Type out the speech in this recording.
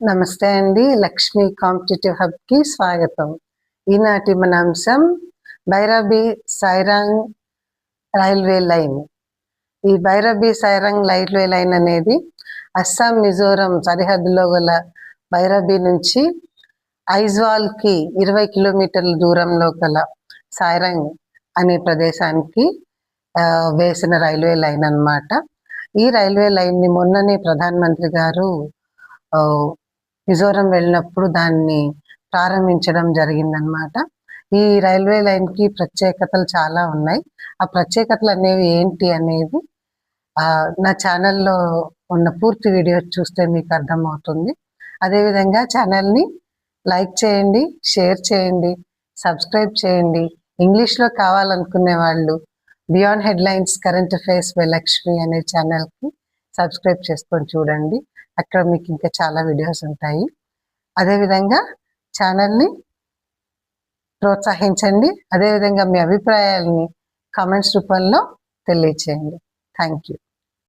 నమస్తే అండి. లక్ష్మి కాంపిటేటివ్ హబ్కి స్వాగతం. ఈనాటి మన అంశం భైరబి సైరాంగ్ రైల్వే లైన్. ఈ భైరబి సైరాంగ్ రైల్వే లైన్ అనేది అస్సాం మిజోరం సరిహద్దులో గల భైరబి నుంచి ఐజ్వాల్కి ఇరవై కిలోమీటర్ల దూరంలో గల సైరాంగ్ అనే ప్రదేశానికి వేసిన రైల్వే లైన్ అన్నమాట. ఈ రైల్వే లైన్ని మొన్ననే ప్రధానమంత్రి గారు మిజోరం వెళ్ళినప్పుడు దాన్ని ప్రారంభించడం జరిగిందనమాట ఈ రైల్వే లైన్కి ప్రత్యేకతలు చాలా ఉన్నాయి. ఆ ప్రత్యేకతలు అనేవి ఏంటి అనేది నా ఛానల్లో ఉన్న పూర్తి వీడియో చూస్తే మీకు అర్థమవుతుంది. అదేవిధంగా ఛానల్ని లైక్ చేయండి షేర్ చేయండి సబ్స్క్రైబ్ చేయండి. ఇంగ్లీష్లో కావాలనుకునే వాళ్ళు beyond headlines current affairs by Lakshmi అనే ఛానల్కి సబ్స్క్రైబ్ చేసుకొని చూడండి. అక్కడ మీకు ఇంకా చాలా వీడియోస్ ఉంటాయి. అదేవిధంగా ఛానల్ని ప్రోత్సహించండి. అదేవిధంగా మీ అభిప్రాయాలని కామెంట్స్ రూపంలో తెలియచేయండి. Thank you.